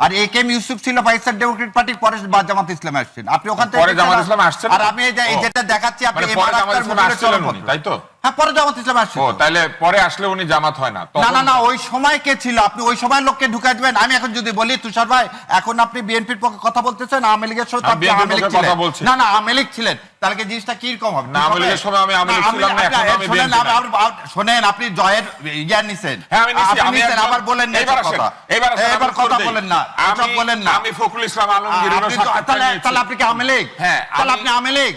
আর এ K M Yusuf ছিল Pakistan Democrat পার্টির পরে বা জামাত ইসলামে আসছেন। আপনি ওখান থেকে পরে জামাত ইসলামে আসছেন? আর আমি এই। যেটা দেখাচ্ছি আপনি মানে পরে জামাত মুজিবের আসছিলেন উনি, তাই তো? হ্যাঁ পরে জামাত ইসলামে আসছে ও তাহলে পরে আসলে উনি জামাত হয় না। না না না ওই সময় কে ছিল? আপনি ওই সময় লোককে ঢুকাই দিবেন। আমি এখন যদি বলি তুষার ভাই এখন আপনি বিএনপির পক্ষে কথা বলতেছেন আওয়ামী লীগের সাথে আপনি আওয়ামী লীগ ছিলেন। না না আওয়ামী লীগ ছিলেন। তাহলে জিনিসটা কি রকম হবে? না, সময় আমি না, ছিলাম না, এখন আমি শোনেন, আপনি- শোনেন জয়ের নিছেন। হ্যাঁ আমি আপনি আমি নিছেন, আবার বলেন না আসেন, কথা। আসেন, এবার কথা বলেন না আমি- বলেন না। আমি ফখরুল ইসলাম আলমগীর আপনি তাহলে তাহলে আপনি কি হ্যাঁ, তাহলে আপনি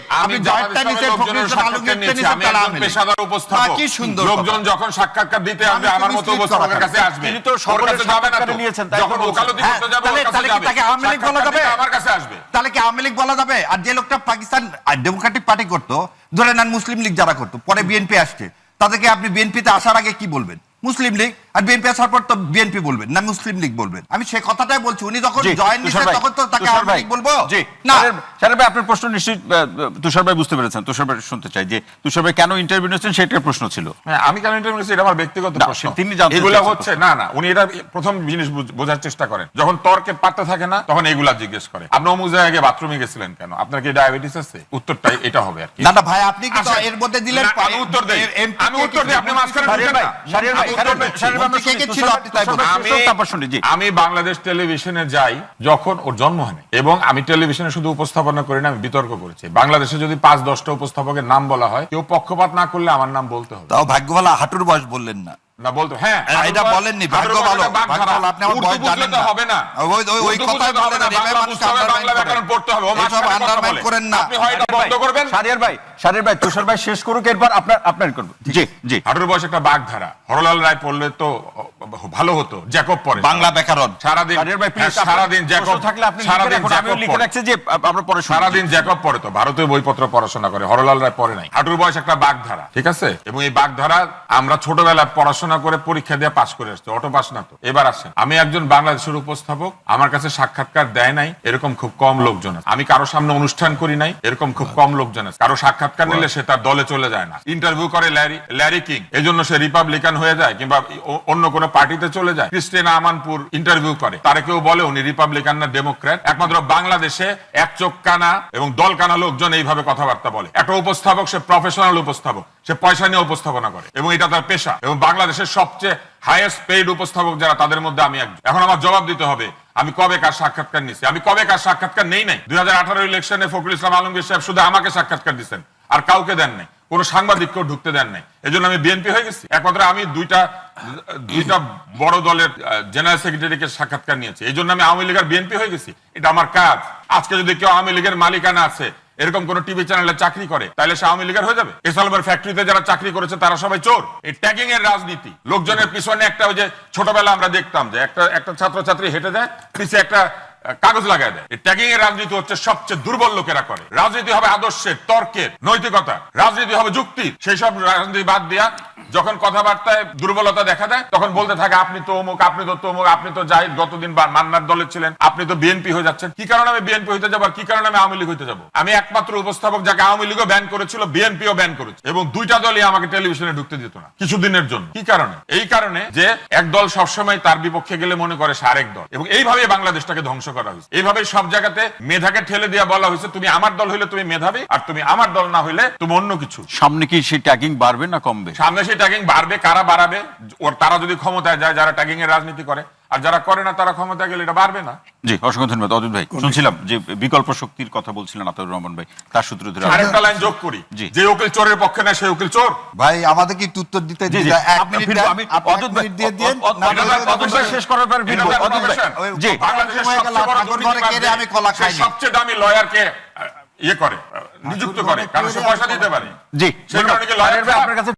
আপনি জয়েরটা নিছেন ফখরুল ইসলাম নিয়েছি। নিছেন আমি একজন পেশাদার উপস্থাপক। কি সুন্দর লোকজন যখন সাক্ষাৎকার দিতে আসবে আমি আমার মতো উপস্থাপকের কাছে আসবে। তিনি তো কাছে যাবে না তো। নিয়েছেন, যখন ওকালতি হ্যাঁ, করতে যাবে তাহলে- কি তাকে আওয়ামী বলা যাবে? আমার কাছে আসবে। তাহলে কি আওয়ামী লীগ বলা যাবে আর যে লোকটা পাকিস্তান ডেমোক্রেটিক পার্টি করতো, ধরে নেন মুসলিম লীগ যারা করতো, পরে বিএনপি আসছে, তাদেরকে আপনি বিএনপিতে আসার আগে কি বলবেন? মুসলিম লীগ আর বিএনপি আসার পর তো বিএনপি বলবেন না মুসলিম লীগ বলবেন। আমি সে কথাটাই বলছি উনি যখন জয়েন নিছেন তখন তো তাকে আওয়ামী লীগ বলব? জি না। শাহের ভাই আপনার প্রশ্ন নিশ্চয়ই তুষার ভাই বুঝতে পেরেছেন। তুষার ভাই শুনতে চাই যে তুষার ভাই কেন ইন্টারভিউ নিয়েছেন সেটার প্রশ্ন ছিল। হ্যাঁ আমি কেন ইন্টারভিউ নিয়েছি এটা আমার ব্যক্তিগত প্রশ্ন। তিনি জানতে এগুলা হচ্ছে না না উনি এটা প্রথম জিনিস বোঝার চেষ্টা করেন। যখন তর্কে পাত্তা থাকে না তখন এগুলা জিজ্ঞেস করে। আপনি অমুক জায়গায় বাথরুমে গেছিলেন কেন? আপনার কি ডায়াবেটিস আছে? উত্তরটাই এটা হবে আর কি। না না ভাই আপনি কি আসেন। এর মধ্যে দিলেন আমি উত্তর দেই। আমি উত্তর দিই আপনি মাঝখানে ঢুকেন ভাই, না। আমি বাংলাদেশ টেলিভিশনে যাই যখন ওর জন্ম হয়নি। এবং আমি টেলিভিশনে শুধু উপস্থাপনা করি না আমি বিতর্ক করেছি। বাংলাদেশে যদি পাঁচ দশটা উপস্থাপকের নাম বলা হয় কেউ পক্ষপাত না করলে আমার নাম বলতে হবে। তাও ভাগ্যবালা ভালো হাঁটুর বয়স বললেন না। না বলতো হ্যাঁ হ্যাঁ, এটা বলেননি, ভাগ্য ভালো, ভাগ্য ভালো, আপনি আমার বয়স জানেন না। হবে না। ওই- ওই- ওই কথাই বুঝলে তো হবে বলেন না, না, এভাবে মানুষকে বাংলা ব্যাকরণ পড়তে হবে ও এসব মাঝখানে কথা undermine বলে। করেন না। আপনি হয় এটা বন্ধ করবেন? শাহরিয়ার ভাই শাহরিয়ার ভাই তুষার ভাই শেষ করুক এরপর আপনার আপনার করব জি জি। বয়স একটা বাগধারা। হরলাল রায় পড়লে তো ভালো হতো জ্যাকব পড়ে বাংলা ব্যাকরণ। সারাদিন হ্যাঁ, সারাদিন জ্যাকব থাকলে আপনি সারাদিন আমিও লিখে। রাখছি যে আমরা পরে সারাদিন জ্যাকব পড়ে তো ভারতীয় বইপত্র পড়াশোনা করে হরলাল রায় পড়ে নাই। হাঁটুর বয়স একটা বাগধারা ঠিক আছে? এবং এই বাগধারা আমরা ছোটবেলায় পড়াশোনা করে পরীক্ষা দিয়ে পাশ করে আসছি অটো পাস না তো এবার আসেন আমি একজন বাংলাদেশের উপস্থাপক আমার কাছে সাক্ষাৎকার দেয় নাই এরকম খুব কম লোকজন আছে। আমি কারও সামনে অনুষ্ঠান করি নাই এরকম খুব কম লোকজন আছে। কারও সাক্ষাৎকার নিলে সে তার দলে চলে যায় না। ইন্টারভিউ করে ল্যারি ল্যারি কিং এই জন্য সে রিপাবলিকান হয়ে যায় কিংবা অন্য কোনো পার্টিতে চলে যায়। ক্রিস্টিয়ান আমানপুর ইন্টারভিউ করে। তারা কেউ বলে উনি রিপাবলিকান না ডেমোক্র্যাট একমাত্র বাংলাদেশে এক চোখ কানা এবং দল কানা লোকজন এইভাবে কথাবার্তা বলে। একটা উপস্থাপক, সে প্রফেশনাল উপস্থাপক। সে পয়সা নিয়ে উপস্থাপনা করে এবং এটা তার পেশা। এবং বাংলাদেশের সবচেয়ে হাইয়েস্ট পেইড উপস্থাপক যারা, তাদের মধ্যে আমি একজন। এখন আমার জবাব দিতে হবে, আমি কবে কার সাক্ষাৎকার নিছি আমি কবে কার সাক্ষাৎকার নেই নাই? দুই হাজার আঠারো ইলেকশনে ফখরুল ইসলাম আলমগীর সাহেব শুধু আমাকে সাক্ষাৎকার দিচ্ছেন, আর কাউকে দেন নাই। কোনো সাংবাদিককেও ঢুকতে দেন নাই। এই আমি বিএনপি হয়ে গেছি। একমাত্র আমি দুইটা দুইটা বড় দলের জেনারেল সেক্রেটারিকে সাক্ষাৎকার নিয়েছি। এই জন্য আমি আওয়ামী বিএনপি হয়ে গেছি। এটা আমার কাজ। আজকে যদি কেউ আওয়ামী লীগের মালিকানা আছে, এরকম কোন টিভি চ্যানেলে চাকরি করে, তাহলে সে আওয়ামী লীগের হয়ে যাবে। এসালমের ফ্যাক্টরিতে যারা চাকরি করেছে, তারা সবাই চোর। এই ট্যাগিং এর রাজনীতি। লোকজনের পিছনে একটা ওই যে ছোটবেলা আমরা দেখতাম যে একটা একটা ছাত্রছাত্রী হেঁটে যায় পিছিয়ে একটা কাগজ লাগায় দেয়। ট্যাগিং এর রাজনীতি হচ্ছে সবচেয়ে দুর্বল লোকেরা করে। রাজনীতি হবে আদর্শের, তর্কের নৈতিকতা রাজনীতি হবে যুক্তি সেই সব রাজনীতি বাদ দিয়া যখন কথাবার্তায় দুর্বলতা দেখা দেয় তখন বলতে থাকে আপনি তো অমুক আপনি তো তমুক আপনি তো যাই গতদিন মান্নার দলের ছিলেন আপনি তো বিএনপি হয়ে যাচ্ছেন। কি কারণে আমি বিএনপি হইতে যাব আর কি কারণে আমি আওয়ামী লীগ হইতে যাব? আমি একমাত্র উপস্থাপক যাকে আওয়ামী লীগও ব্যান করেছিল বিএনপিও ব্যান করেছে। এবং দুইটা দলই আমাকে টেলিভিশনে ঢুকতে দিত না কিছুদিনের জন্য। কি কারণে? এই কারণে যে এক দল সবসময় তার বিপক্ষে গেলে মনে করে সে আরেক দল। এবং এইভাবে বাংলাদেশটাকে ধ্বংস করা হয়েছে। এইভাবে সব জায়গাতে মেধাকে ঠেলে দিয়ে বলা হয়েছে তুমি আমার দল হইলে তুমি মেধাবী আর তুমি আমার দল না হইলে তুমি অন্য কিছু। সামনে কি সেই ট্যাগিং বাড়বে না কমবে? সামনে সেই ট্যাগিং বাড়বে কারা বাড়াবে? ওর তারা যদি ক্ষমতায় যায় যারা ট্যাগিং এর রাজনীতি করে আর যারা করে না তারা ক্ষমতায় গেলে এটা বাড়বে না। জি অসংখ্য ধন্যবাদ অদূত ভাই। শুনছিলাম যে বিকল্প শক্তির কথা বলছিলেন আতাউর রহমান ভাই তার সূত্র ধরে আরেকটা লাইন যোগ করি। যে উকিল চোরের পক্ষে না সেই উকিল চোর। ভাই আমাদের কি উত্তর দিতে দিন? এক মিনিট আমি- অদূত ভাই, মিনিট দিয়ে দিন, ভাই শেষ করার পর অদূত ভাই। জি। বাংলাদেশের গেল, সবচেয়ে বড় ঘরে কেড়ে আমি কলা সে খাইনি। সবচেয়ে দামি লয়ারকে ইয়ে করে নিযুক্ত করে কারণ সে পয়সা দিতে পারে। জি সেই কারণে কি লয়ার আপনার কাছে